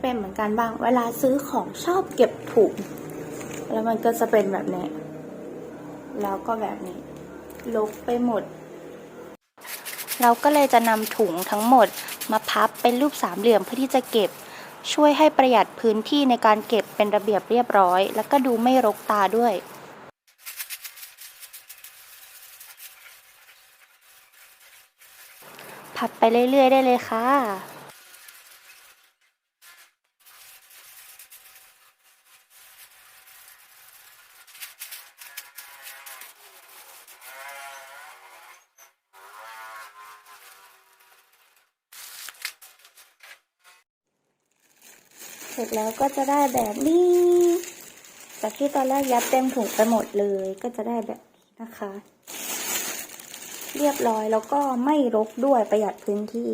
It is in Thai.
เป็นเหมือนกันบ้าง เวลาซื้อของชอบเก็บถุงแล้วมันก็จะเป็นแบบนี้ แล้วก็แบบนี้ลกไปหมด เราก็เลยจะนำถุงทั้งหมดมาพับเป็นรูปสามเหลี่ยมเพื่อที่จะเก็บ ช่วยให้ประหยัดพื้นที่ในการเก็บเป็นระเบียบเรียบร้อย แล้วก็ดูไม่รกตาด้วยพับไปเรื่อย ๆ ได้เลยค่ะ ร็จแล้วก็จะได้แบบนี้ จากที่ตอนแรกยัดเต็มถุงไปหมดเลย ก็จะได้แบบนี้นะคะ เรียบร้อยแล้วก็ไม่รกด้วยประหยัดพื้นที่